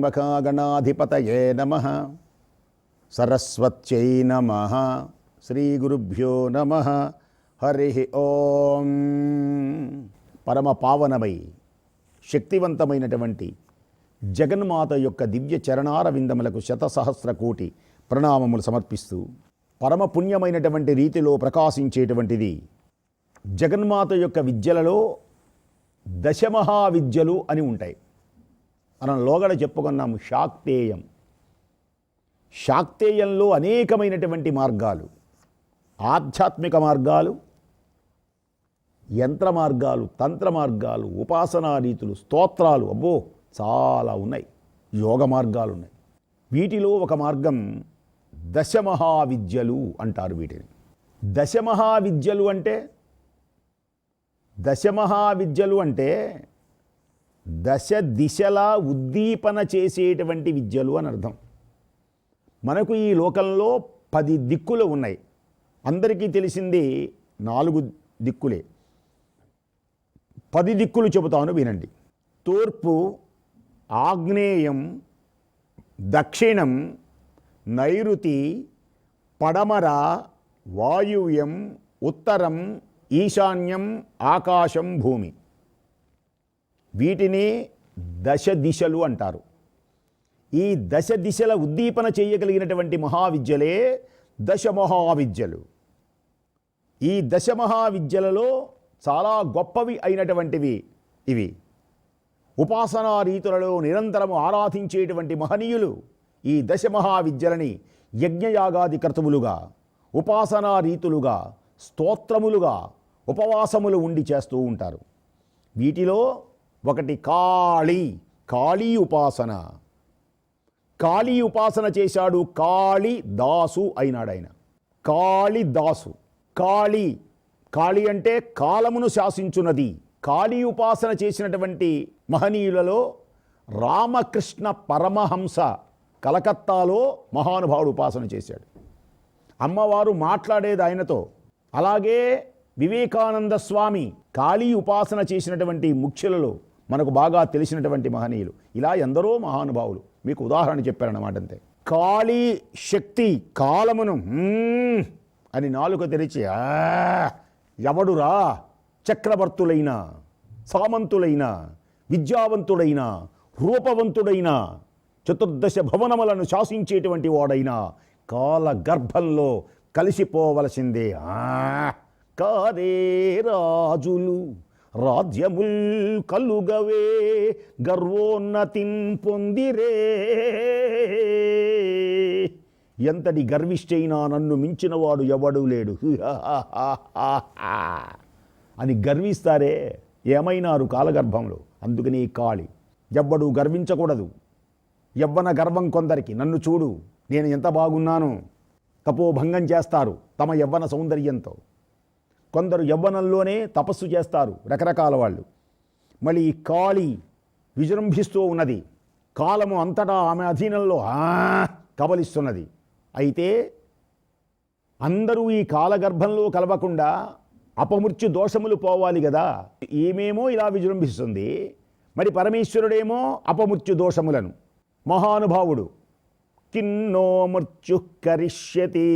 శ్రీమకాగణాధిపతయే నమ. సరస్వత్యై నమ. శ్రీగురుభ్యో నమ. హరి ఓం. పరమ పావనమై శక్తివంతమైనటువంటి జగన్మాత యొక్క దివ్య చరణార విందములకు శతసహస్ర కోటి ప్రణామములు సమర్పిస్తూ పరమ పుణ్యమైనటువంటి రీతిలో ప్రకాశించేటువంటిది జగన్మాత యొక్క విద్యలలో దశమహావిద్యలు అని ఉంటాయి. మనం లోగడ చెప్పుకున్నాము శాక్తేయం. శాక్తేయంలో అనేకమైనటువంటి మార్గాలు. ఆధ్యాత్మిక మార్గాలు యంత్ర మార్గాలు తంత్ర మార్గాలు ఉపాసనా రీతులు స్తోత్రాలు అబ్బో చాలా ఉన్నాయి. యోగ మార్గాలు ఉన్నాయి. వీటిలో ఒక మార్గం దశమహావిద్యలు అంటారు వీటిని. దశమహావిద్యలు అంటే దశమహావిద్యలు అంటే దశ దిశల ఉద్దీపన చేసేటువంటి విద్యలు అని అర్థం. మనకు ఈ లోకంలో పది దిక్కులు ఉన్నాయి. అందరికీ తెలిసింది నాలుగు దిక్కులే. పది దిక్కులు చెబుతాను వినండి. తూర్పు ఆగ్నేయం దక్షిణం నైరుతి పడమర వాయువ్యం ఉత్తరం ఈశాన్యం ఆకాశం భూమి. వీటిని దశ దిశలు అంటారు. ఈ దశ దిశల ఉద్దీపన చేయగలిగినటువంటి మహావిద్యలే దశ మహావిద్యలు. ఈ దశ మహావిద్యలలో చాలా గొప్పవి అయినటువంటివి ఇవి. ఉపాసనా రీతులలో నిరంతరము ఆరాధించేటువంటి మహనీయులు ఈ దశ మహావిద్యలని యజ్ఞయాగాది కర్తములుగా ఉపాసనా రీతులుగా స్తోత్రములుగా ఉపవాసములు ఉండి చేస్తూ ఉంటారు. వీటిలో ఒకటి కాళీ కాళీ ఉపాసన. కాళీ ఉపాసన చేశాడు కాళి దాసు అయినాడు ఆయన కాళి దాసు. కాళి. కాళి అంటే కాలమును శాసించున్నది కాళీ ఉపాసన చేసినటువంటి మహనీయులలో రామకృష్ణ పరమహంస కలకత్తాలో మహానుభావుడు ఉపాసన చేశాడు. అమ్మవారు మాట్లాడేది ఆయనతో. అలాగే వివేకానంద స్వామి కాళీ ఉపాసన చేసినటువంటి ముఖ్యులలో మనకు బాగా తెలిసినటువంటి మహనీయులు. ఇలా ఎందరో మహానుభావులు మీకు ఉదాహరణ చెప్పారన్నమాట అంతే. కాళీ శక్తి కాలమును అని నాలుక తెరిచి "ఆ, ఎవడురా? చక్రవర్తులైన సామంతులైన విద్యావంతుడైన రూపవంతుడైన చతుర్దశ భవనములను శాసించేటువంటి వాడైన కాల గర్భంలో కలిసిపోవలసిందే. ఆ, కాదే రాజులు. రాజ్యముల్ కలుగవే గర్వోన్నతిన్ పొందిరే. ఎంతటి గర్విష్టైనా నన్ను మించినవాడు ఎవడూ లేడు. అని గర్విస్తారే ఏమైనారు కాలగర్భంలో? అందుకని కాళి. ఎవ్వడు గర్వించకూడదు. యవ్వన గర్వం కొందరికి నన్ను చూడు నేను ఎంత బాగున్నాను. తపోభంగం చేస్తారు తమ యవ్వన సౌందర్యంతో. కొందరు యవ్వనంలోనే తపస్సు చేస్తారు రకరకాల వాళ్ళు. మళ్ళీ ఈ కాళి విజృంభిస్తూ ఉన్నది. కాలము అంతటా ఆమె అధీనంలో ఆ కబలిస్తున్నది. అయితే అందరూ ఈ కాలగర్భంలో కలవకుండా అపమృత్యు దోషములు పోవాలి కదా ఏమేమో ఇలా విజృంభిస్తుంది. మరి పరమేశ్వరుడేమో అపమృత్యు దోషములను. మహానుభావుడు కిన్నో మృత్యు కరిష్యతి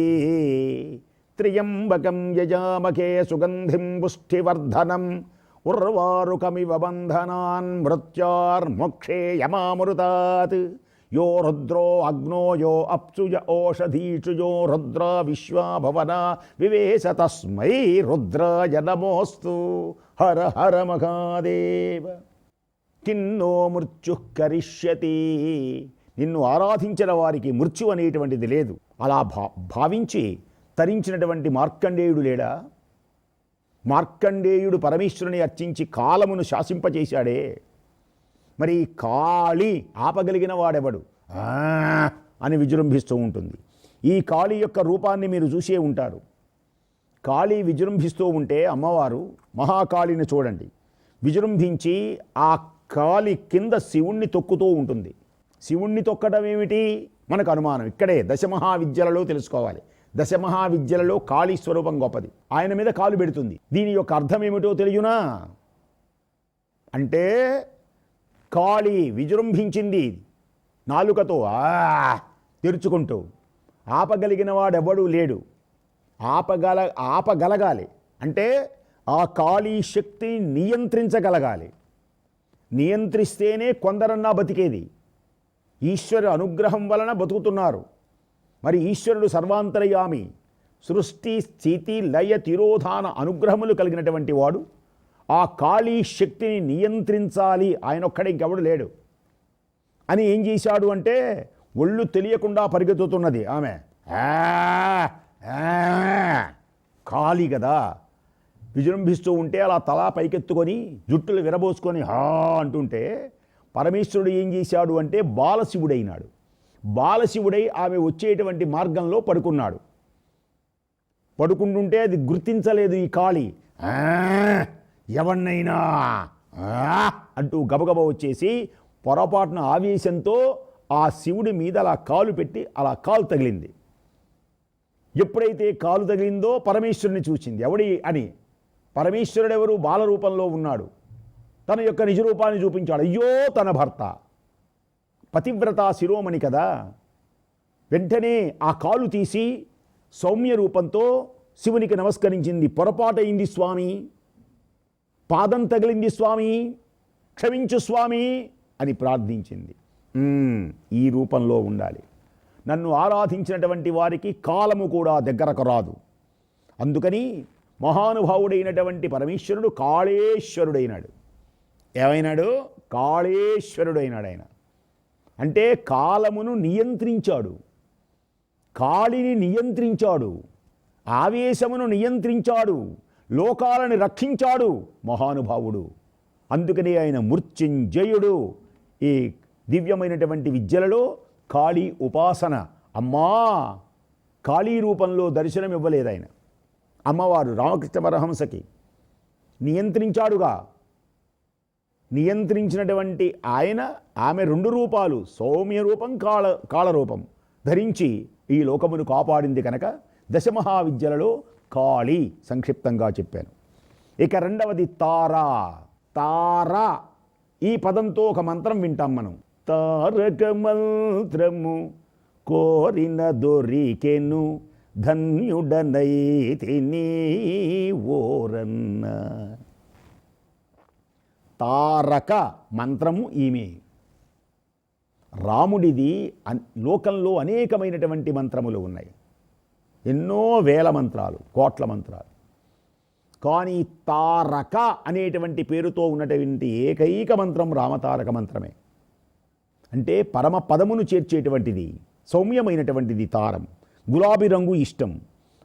త్రియంబకం యజామకే సుగంధిం పుష్టివర్ధనం. ఉర్వారుకమివ బంధనాన్ మృత్యార్మోక్షే యమామృతాత్. యో రుద్రో అగ్నో యో అప్సుజ ఓషధీషు యో రుద్ర విశ్వాభవన. వివేశ తస్మై రుద్రాయ నమోస్తు. హర హర మహాదేవ. కిన్నో మృత్యు కరిష్యతి. నిన్ను ఆరాధించిన వారికి మృత్యు అనేటువంటిది లేదు. అలా భా భావించి తరించినటువంటి మార్కండేయుడు లేడా? మార్కండేయుడు పరమేశ్వరుని అర్చించి కాలమును శాసింపచేశాడే. మరి కాళి ఆపగలిగిన వాడెవడు? అని విజృంభిస్తూ ఉంటుంది. ఈ కాళీ యొక్క రూపాన్ని మీరు చూసే ఉంటారు. కాళీ విజృంభిస్తూ ఉంటే అమ్మవారు మహాకాళిని చూడండి. విజృంభించి ఆ కాళి కింద శివుణ్ణి తొక్కుతూ ఉంటుంది. శివుణ్ణి తొక్కడం ఏమిటి మనకు అనుమానం. ఇక్కడే దశమహావిద్యలలో తెలుసుకోవాలి. దశమహావిద్యలలో కాళీ స్వరూపం గొప్పది. ఆయన మీద కాలు పెడుతుంది. దీని యొక్క అర్థం ఏమిటో తెలియనా? అంటే కాళీ విజృంభించింది. నాలుకతో ఆ తెరుచుకుంటూ ఆపగలిగిన వాడెవడూ లేడు. ఆపగల ఆపగలగాలి. అంటే ఆ కాళీ శక్తిని నియంత్రించగలగాలి. నియంత్రిస్తేనే కొందరన్నా బతికేది. ఈశ్వరు అనుగ్రహం వలన బతుకుతున్నారు. మరి ఈశ్వరుడు సర్వాంతరయామి సృష్టి స్థితి లయ తిరోధాన అనుగ్రహములు కలిగినటువంటి వాడు. ఆ కాళీ శక్తిని నియంత్రించాలి ఆయన ఒక్కడే ఇంకెవడు లేడు. అని ఏం చేశాడు అంటే ఒళ్ళు తెలియకుండా పరిగెత్తుతున్నది. ఆమె ఖాళీ కదా. విజృంభిస్తూ ఉంటే అలా తలా పైకెత్తుకొని జుట్టులు విరబోసుకొని హా అంటుంటే పరమేశ్వరుడు ఏం చేశాడు అంటే బాలశివుడైనాడు. బాలశివుడై ఆమె వచ్చేటువంటి మార్గంలో పడుకున్నాడు. పడుకుంటుంటే అది గుర్తించలేదు ఈ కాళీ. ఎవన్నైనా ఆ" అంటూ గబగబ వచ్చేసి పొరపాటున ఆవేశంతో ఆ శివుడి మీద అలా కాలు పెట్టి అలా కాలు తగిలింది. ఎప్పుడైతే కాలు తగిలిందో పరమేశ్వరుని చూసింది. ఎవడి అని? పరమేశ్వరుడెవరు? బాలరూపంలో ఉన్నాడు. తన యొక్క నిజరూపాన్ని చూపించాడు. అయ్యో తన భర్త. పతివ్రత శిరోమణి కదా. వెంటనే ఆ కాలు తీసి సౌమ్య రూపంతో శివునికి నమస్కరించింది. పొరపాటైంది స్వామి. పాదం తగిలింది స్వామి. క్షమించు స్వామి అని ప్రార్థించింది. ఈ రూపంలో ఉండాలి. నన్ను ఆరాధించినటువంటి వారికి కాలము కూడా దగ్గరకు రాదు. అందుకని మహానుభావుడైనటువంటి పరమేశ్వరుడు కాళేశ్వరుడైనాడు. ఏమైనాడు? కాళేశ్వరుడైనాడు ఆయన. అంటే కాలమును నియంత్రించాడు. కాళిని నియంత్రించాడు. ఆవేశమును నియంత్రించాడు. లోకాలను రక్షించాడు మహానుభావుడు. అందుకనే ఆయన మృత్యుంజయుడు. ఈ దివ్యమైనటువంటి విద్యలలో కాళీ ఉపాసన. అమ్మా! కాళీ రూపంలో దర్శనం ఇవ్వలేదు ఆయన. అమ్మవారు రామకృష్ణ పరహంసకి నియంత్రించాడుగా. నియంత్రించినటువంటి ఆయన ఆమె రెండు రూపాలు సౌమ్య రూపం కాళ కాళరూపం ధరించి ఈ లోకమును కాపాడింది కనుక దశమహావిద్యలలో కాళి సంక్షిప్తంగా చెప్పాను. ఇక రెండవది తారా. తారా ఈ పదంతో ఒక మంత్రం వింటాం మనం. తారక మంత్రము కోరిన దొరికెను ధన్యుడనైతిని ఓరన్న. తారక మంత్రము ఈమె. రాముడిది లోకంలో అనేకమైనటువంటి మంత్రములు ఉన్నాయి. ఎన్నో వేల మంత్రాలు కోట్ల మంత్రాలు. కానీ తారక అనేటువంటి పేరుతో ఉన్నటువంటి ఏకైక మంత్రం రామతారక మంత్రమే. అంటే పరమ పదమును చేర్చేటువంటిది సౌమ్యమైనటువంటిది తారం. గులాబీ రంగు ఇష్టం.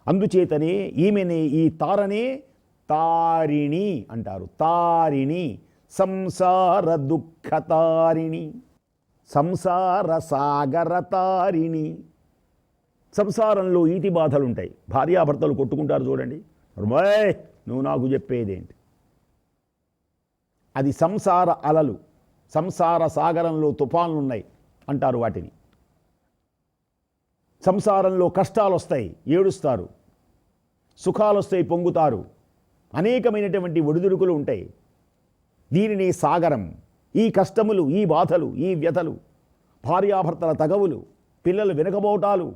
అందుచేతనే ఈమెనే ఈ తారనే తారిణి అంటారు. తారిణి. సంసార దుఃఖతారిణి సంసార సాగరతారిణి సంసారంలో ఈటి బాధలు ఉంటాయి భార్యాభర్తలు కొట్టుకుంటారు చూడండి. "అమ్మాయ్, నువ్వు నాకు చెప్పేదేంటి? అది సంసార అలలు సంసార సాగరంలో తుఫాన్లు ఉన్నాయి అంటారు వాటిని. సంసారంలో కష్టాలు వస్తాయి ఏడుస్తారు సుఖాలు వస్తాయి పొంగుతారు. అనేకమైనటువంటి ఒడిదుడుకులు ఉంటాయి. దీనిని సాగరం ఈ కష్టములు ఈ బాధలు ఈ వ్యధలు భార్యాభర్తల తగవులు పిల్లలు వెనకబోటాలు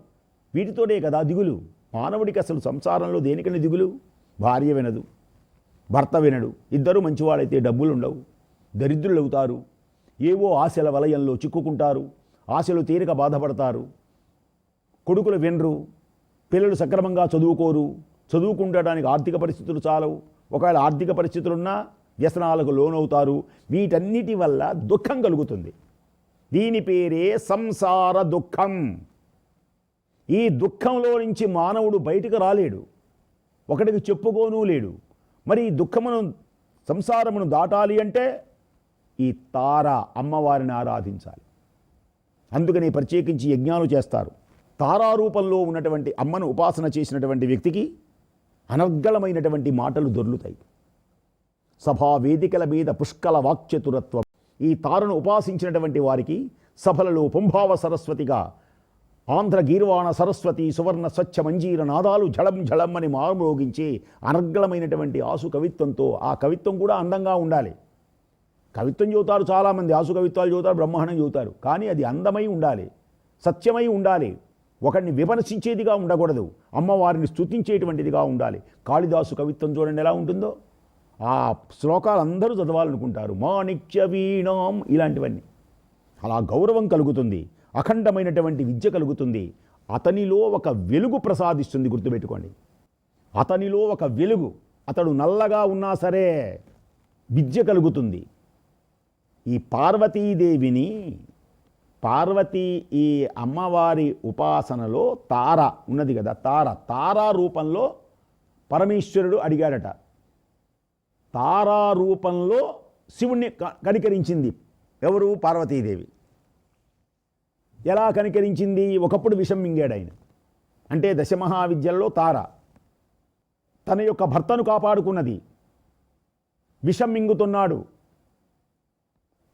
వీటితోనే కదా దిగులు. మానవుడికి అసలు సంసారంలో దేనికని దిగులు? భార్య వినదు భర్త వినడు ఇద్దరు మంచివాడైతే డబ్బులు ఉండవు దరిద్రులు అవుతారు ఏవో ఆశల వలయంలో చిక్కుకుంటారు ఆశలు తీరిక బాధపడతారు కొడుకులు వినరు పిల్లలు సక్రమంగా చదువుకోరు చదువుకుండడానికి ఆర్థిక పరిస్థితులు చాలవు. ఒకవేళ ఆర్థిక పరిస్థితులున్నా వ్యసనాలకు లోనవుతారు. వీటన్నిటి వల్ల దుఃఖం కలుగుతుంది. దీని పేరే సంసార దుఃఖం. ఈ దుఃఖంలో నుంచి మానవుడు బయటకు రాలేడు. ఒకటికి చెప్పుకోనూ లేడు. మరి ఈ దుఃఖమును సంసారమును దాటాలి అంటే ఈ తార అమ్మవారిని ఆరాధించాలి. అందుకని ప్రత్యేకించి యజ్ఞాలు చేస్తారు. తారారూపంలో ఉన్నటువంటి అమ్మను ఉపాసన చేసినటువంటి వ్యక్తికి అనర్గళమైనటువంటి మాటలు దొర్లుతాయి. సభా వేదికల మీద పుష్కల వాక్చతురత్వం. ఈ తారను ఉపాసించినటువంటి వారికి సభలలో పుంభావ సరస్వతిగా ఆంధ్ర గీర్వాణ సరస్వతి సువర్ణ స్వచ్ఛ మంజీర నాదాలు జళం జళం అని మారుమోగించి అనర్గళమైనటువంటి ఆసు కవిత్వంతో ఆ కవిత్వం కూడా అందంగా ఉండాలి. కవిత్వం చదువుతారు చాలామంది ఆసు కవిత్వాలు చదువుతారు బ్రహ్మాండం చదువుతారు. కానీ అది అందమై ఉండాలి సత్యమై ఉండాలి. ఒకరిని విమర్శించేదిగా ఉండకూడదు అమ్మవారిని స్తుతించేటువంటిదిగా ఉండాలి. కాళిదాసు కవిత్వం చూడండి ఎలా ఉంటుందో. ఆ శ్లోకాలు అందరూ చదవాలనుకుంటారు. మాణిక్య వీణాం ఇలాంటివన్నీ. అలా గౌరవం కలుగుతుంది. అఖండమైనటువంటి విద్య కలుగుతుంది. అతనిలో ఒక వెలుగు ప్రసాదిస్తుంది గుర్తుపెట్టుకోండి. అతనిలో ఒక వెలుగు. అతడు నల్లగా ఉన్నా సరే విద్య కలుగుతుంది. ఈ పార్వతీదేవిని పార్వతీ ఈ అమ్మవారి ఉపాసనలో తార ఉన్నది కదా తార. తారా రూపంలో పరమేశ్వరుడు అడిగాడట. తారారూపంలో శివుణ్ణి క- కనికరించింది. ఎవరు? పార్వతీదేవి. ఎలా కనికరించింది? ఒకప్పుడు విషం మింగాడు ఆయన అంటే దశమహావిద్యల్లో తార. తన యొక్క భర్తను కాపాడుకున్నది. విషం మింగుతున్నాడు.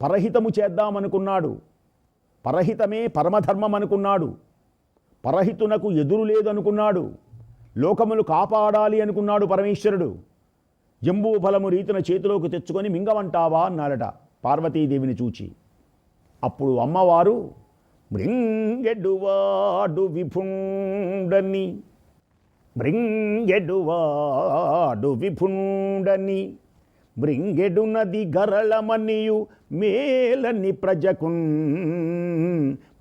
పరహితము చేద్దామనుకున్నాడు. పరహితమే పరమధర్మం అనుకున్నాడు. పరహితునకు ఎదురు లేదనుకున్నాడు. లోకములు కాపాడాలి అనుకున్నాడు పరమేశ్వరుడు. జంబూ ఫలము రీతిన చేతిలోకి తెచ్చుకొని మింగమంటావా అన్నాడట పార్వతీదేవిని చూచి. అప్పుడు అమ్మవారు మృంగెడువాడు విభుండని మృంగెడువాడు విభుండని మృంగెడు నది గరళమనియు మేలని ప్రజకున్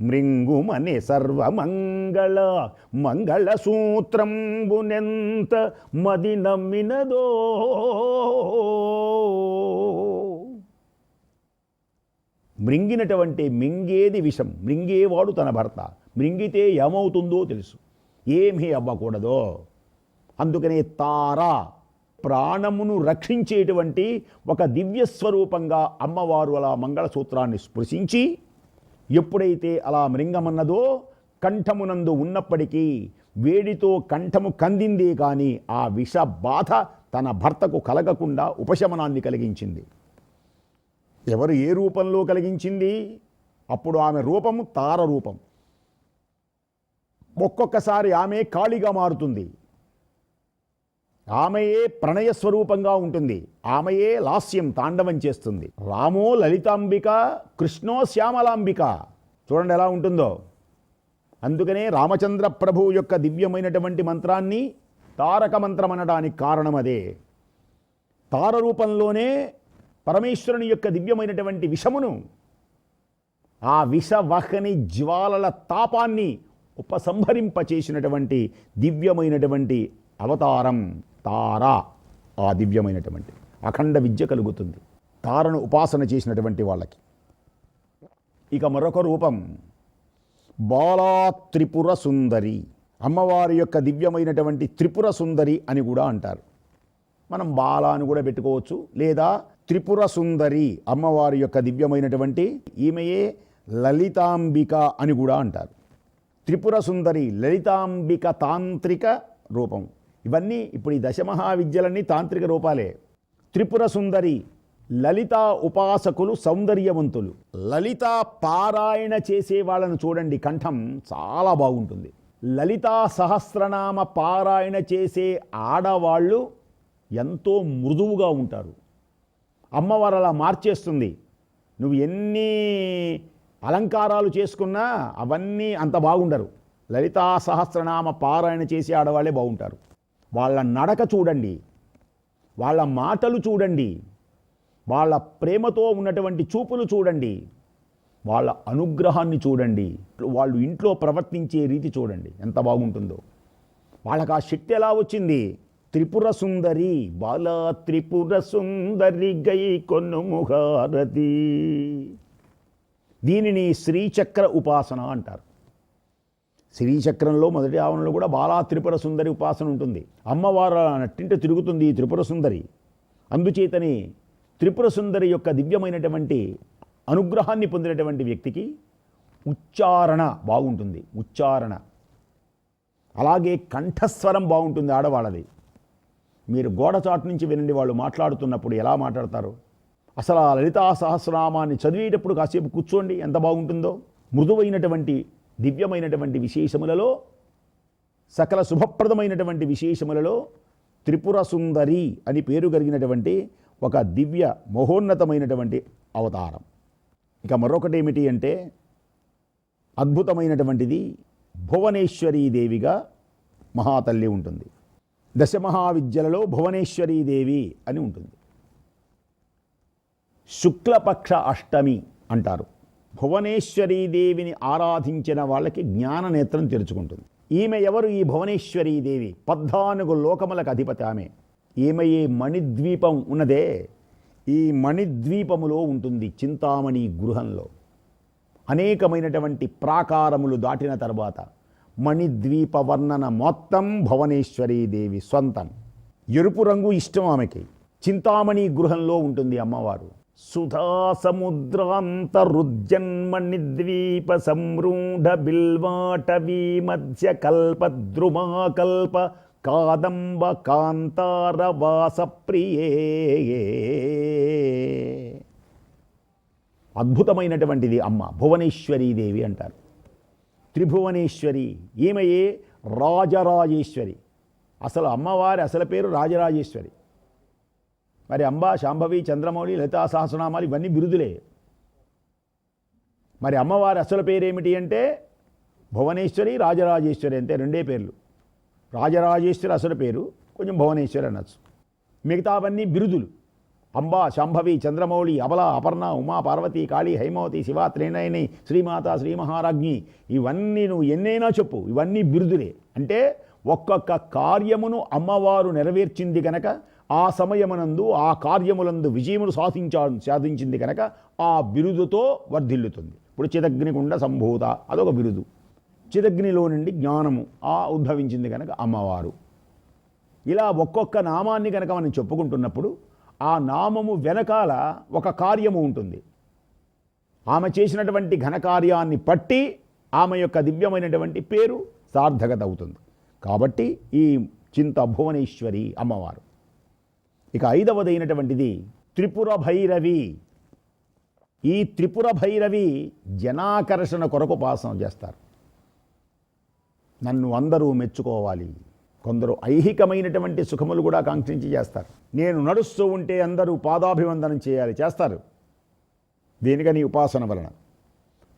మృంగుమని సర్వమంగళ మంగళసూత్రంబునెంత మది నమ్మినదో. మృంగినటువంటి మింగేది విషం మృంగేవాడు తన భర్త మృంగితే ఏమవుతుందో తెలుసు. ఏమీ అవ్వకూడదో. అందుకనే తార ప్రాణమును రక్షించేటువంటి ఒక దివ్య స్వరూపంగా అమ్మవారు అలా మంగళసూత్రాన్ని స్పృశించి ఎప్పుడైతే అలా మృంగమన్నదో కంఠమునందు ఉన్నప్పటికీ వేడితో కంఠము కందిందే కానీ ఆ విష బాధ తన భర్తకు కలగకుండా ఉపశమనాన్ని కలిగించింది. ఎవరు ఏ రూపంలో కలిగించింది? అప్పుడు ఆమె రూపము తార రూపం. ఒక్కొక్కసారి ఆమె కాళిగా మారుతుంది. ఆమెయే ప్రణయ స్వరూపంగా ఉంటుంది. ఆమెయే లాస్యం తాండవం చేస్తుంది. రామో లలితాంబిక కృష్ణో శ్యామలాంబిక. చూడండి ఎలా ఉంటుందో. అందుకనే రామచంద్ర ప్రభువు యొక్క దివ్యమైనటువంటి మంత్రాన్ని తారక మంత్రం అనడానికి కారణం అదే. తార రూపంలోనే పరమేశ్వరుని యొక్క దివ్యమైనటువంటి విషమును ఆ విషవహని జ్వాలల తాపాన్ని ఉపసంహరింపచేసినటువంటి దివ్యమైనటువంటి అవతారం. తార ఆ దివ్యమైనటువంటి అఖండ విద్య కలుగుతుంది. తారను ఉపాసన చేసినటువంటి వాళ్ళకి. ఇక మరొక రూపం బాలా త్రిపుర సుందరి. అమ్మవారి యొక్క దివ్యమైనటువంటి త్రిపుర సుందరి అని కూడా అంటారు. మనం బాల అని కూడా పెట్టుకోవచ్చు. లేదా త్రిపుర సుందరి అమ్మవారి యొక్క దివ్యమైనటువంటి ఈమెయే లలితాంబిక అని కూడా అంటారు. త్రిపుర సుందరి లలితాంబిక తాంత్రిక రూపం. ఇవన్నీ ఇప్పుడు ఈ దశమహావిద్యలన్నీ తాంత్రిక రూపాలే. త్రిపుర సుందరి లలితా ఉపాసకులు సౌందర్యవంతులు. లలిత పారాయణ చేసే వాళ్ళను చూడండి కంఠం చాలా బాగుంటుంది. లలితా సహస్రనామ పారాయణ చేసే ఆడవాళ్ళు ఎంతో మృదువుగా ఉంటారు. అమ్మవారు అలా మార్చేస్తుంది. నువ్వు ఎన్ని అలంకారాలు చేసుకున్నా అవన్నీ అంత బాగుండరు. లలితా సహస్రనామ పారాయణ చేసే ఆడవాళ్ళే బాగుంటారు. వాళ్ళ నడక చూడండి వాళ్ళ మాటలు చూడండి వాళ్ళ ప్రేమతో ఉన్నటువంటి చూపులు చూడండి వాళ్ళ అనుగ్రహాన్ని చూడండి వాళ్ళు ఇంట్లో ప్రవర్తించే రీతి చూడండి. ఎంత బాగుంటుందో. వాళ్ళకి ఆ శక్తి ఎలా వచ్చింది? త్రిపుర సుందరి బాల త్రిపుర సుందరి గై కొన్నుముహారతి దీనిని శ్రీచక్ర ఉపాసన అంటారు. శ్రీచక్రంలో మొదటి ఆవరణలో కూడా బాలా త్రిపుర సుందరి ఉపాసన ఉంటుంది. అమ్మవారు నట్టింట తిరుగుతుంది ఈ త్రిపుర సుందరి. అందుచేతని త్రిపుర సుందరి యొక్క దివ్యమైనటువంటి అనుగ్రహాన్ని పొందినటువంటి వ్యక్తికి ఉచ్చారణ బాగుంటుంది. ఉచ్చారణ. అలాగే కంఠస్వరం బాగుంటుంది ఆడవాళ్ళది. మీరు గోడ చాటు నుంచి వినండి వాళ్ళు మాట్లాడుతున్నప్పుడు ఎలా మాట్లాడతారు? అసలు ఆ లలితా సహస్రనామాన్ని చదివేటప్పుడు కాసేపు కూర్చోండి ఎంత బాగుంటుందో. మృదువైనటువంటి దివ్యమైనటువంటి విశేషములలో సకల శుభప్రదమైనటువంటి విశేషములలో త్రిపుర సుందరి అని పేరు కలిగినటువంటి ఒక దివ్య మహోన్నతమైనటువంటి అవతారం. ఇక మరొకటి ఏమిటి అంటే అద్భుతమైనటువంటిది భువనేశ్వరీదేవిగా మహాతల్లి ఉంటుంది. దశమహావిద్యలలో భువనేశ్వరీదేవి అని ఉంటుంది. శుక్లపక్ష అష్టమి అంటారు. భువనేశ్వరీదేవిని ఆరాధించిన వాళ్ళకి జ్ఞాన నేత్రం తెరుచుకుంటుంది. ఈమె ఎవరు ఈ భువనేశ్వరీదేవి పద్నాలుగు లోకములకు అధిపతి ఆమె. ఈమె ఈ మణిద్వీపం ఉన్నదే. ఈ మణిద్వీపములో ఉంటుంది చింతామణి గృహంలో. అనేకమైనటువంటి ప్రాకారములు దాటిన తర్వాత మణిద్వీప వర్ణన మొత్తం భువనేశ్వరీదేవి సొంతం ఎరుపు రంగు ఇష్టం ఆమెకి. చింతామణి గృహంలో ఉంటుంది అమ్మవారు. సుధా సముద్రాంత రుజ్జన్మణిద్వీప సంరూఢ బిల్వాటవీ మధ్య కల్ప కాదంబ కాంతార వాస ప్రియే అద్భుతమైనటువంటిది అమ్మ భువనేశ్వరీదేవి అంటారు. త్రిభువనేశ్వరి ఈమెయే రాజరాజేశ్వరి. అసలు అమ్మవారి అసలు పేరు రాజరాజేశ్వరి. మరి అంబా శాంభవి చంద్రమౌళి లలితా సహస్రనామాలు ఇవన్నీ బిరుదులే. మరి అమ్మవారి అసలు పేరేమిటి అంటే భువనేశ్వరి రాజరాజేశ్వరి అంతే రెండే పేర్లు. రాజరాజేశ్వరి అసలు పేరు కొంచెం భువనేశ్వరి అనొచ్చు. మిగతావన్నీ బిరుదులు. అంబా శాంభవి చంద్రమౌళి అబల అపర్ణ ఉమా పార్వతి కాళీ హైమవతి శివ త్రినయని శ్రీమాత శ్రీ మహారాజ్ఞి ఇవన్నీ నువ్వు ఎన్నైనా చెప్పు ఇవన్నీ బిరుదులే. అంటే ఒక్కొక్క కార్యమును అమ్మవారు నెరవేర్చింది కనుక ఆ సమయమునందు ఆ కార్యములందు విజయమును సాధించా సాధించింది కనుక ఆ బిరుదుతో వర్ధిల్లుతుంది. ఇప్పుడు చిదగ్నికుండ సంభూత అదొక బిరుదు. చిదగ్నిలో నుండి జ్ఞానము ఆ ఉద్భవించింది కనుక అమ్మవారు. ఇలా ఒక్కొక్క నామాన్ని కనుక మనం చెప్పుకుంటున్నప్పుడు ఆ నామము వెనకాల ఒక కార్యము ఉంటుంది. ఆమె చేసినటువంటి ఘనకార్యాన్ని పట్టి ఆమె యొక్క దివ్యమైనటువంటి పేరు సార్థకత అవుతుంది. కాబట్టి ఈ చింత భువనేశ్వరి అమ్మవారు. ఇక ఐదవదైనటువంటిది త్రిపుర భైరవి. ఈ త్రిపుర భైరవి జనాకర్షణ కొరకు ఉపాసన చేస్తారు. నన్ను అందరూ మెచ్చుకోవాలి. కొందరు ఐహికమైనటువంటి సుఖములు కూడా కాంక్షించి చేస్తారు. నేను నడుస్తూ ఉంటే అందరూ పాదాభివందనం చేయాలి చేస్తారు. దేనికని? ఉపాసన వలన.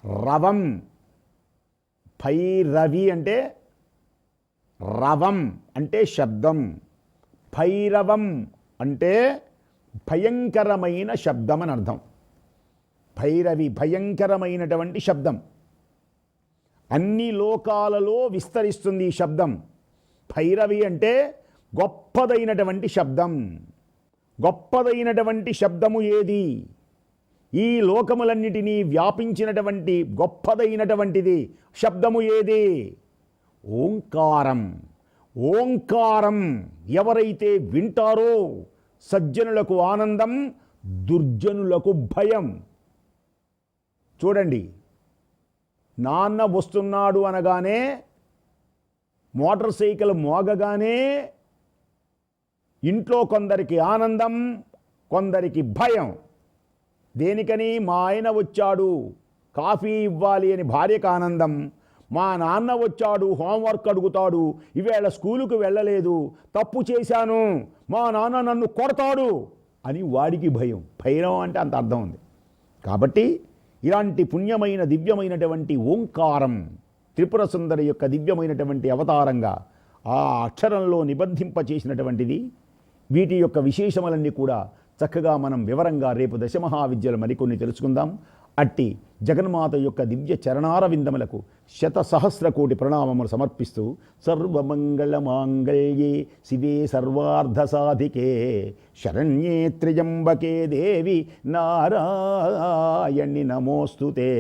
రవం. భైరవి అంటే రవం అంటే శబ్దం. భైరవం అంటే భయంకరమైన శబ్దం అని అర్థం. భైరవి భయంకరమైనటువంటి శబ్దం. అన్ని లోకాలలో విస్తరిస్తుంది ఈ శబ్దం. భైరవి అంటే గొప్పదైనటువంటి శబ్దం. గొప్పదైనటువంటి శబ్దము ఏది? ఈ లోకములన్నిటినీ వ్యాపించినటువంటి గొప్పదైనటువంటిది శబ్దము ఏది? ఓంకారం. ఓంకారం ఎవరైతే వింటారో సజ్జనులకు ఆనందం దుర్జనులకు భయం. చూడండి నాన్న వస్తున్నాడు అనగానే మోటార్ సైకిల్ మోగగానే ఇంట్లో కొందరికి ఆనందం కొందరికి భయం. దేనికని మా ఆయన వచ్చాడు కాఫీ ఇవ్వాలి అని భార్యకు ఆనందం. మా నాన్న వచ్చాడు హోంవర్క్ అడుగుతాడు ఈవేళ స్కూలుకు వెళ్ళలేదు తప్పు చేశాను మా నాన్న నన్ను కొడతాడు అని వాడికి భయం. భయం అంటే అంత అర్థం ఉంది. కాబట్టి ఇలాంటి పుణ్యమైన దివ్యమైనటువంటి ఓంకారం త్రిపుర సుందరి యొక్క దివ్యమైనటువంటి అవతారంగా ఆ అక్షరంలో నిబంధింప చేసినటువంటిది వీటి యొక్క విశేషములన్నీ కూడా చక్కగా మనం వివరంగా రేపు దశమహావిద్యలు మరికొన్ని తెలుసుకుందాం. అట్టి జగన్మాత యొక్క దివ్య చరణార విందములకు శత సహస్ర కోటి ప్రణామములు సమర్పిస్తూ సర్వమంగళమాంగళ్యే శివే సర్వార్ధ సాధికే శరణ్యే త్రిజంబకే దేవి నారాయణి నమోస్తుతే.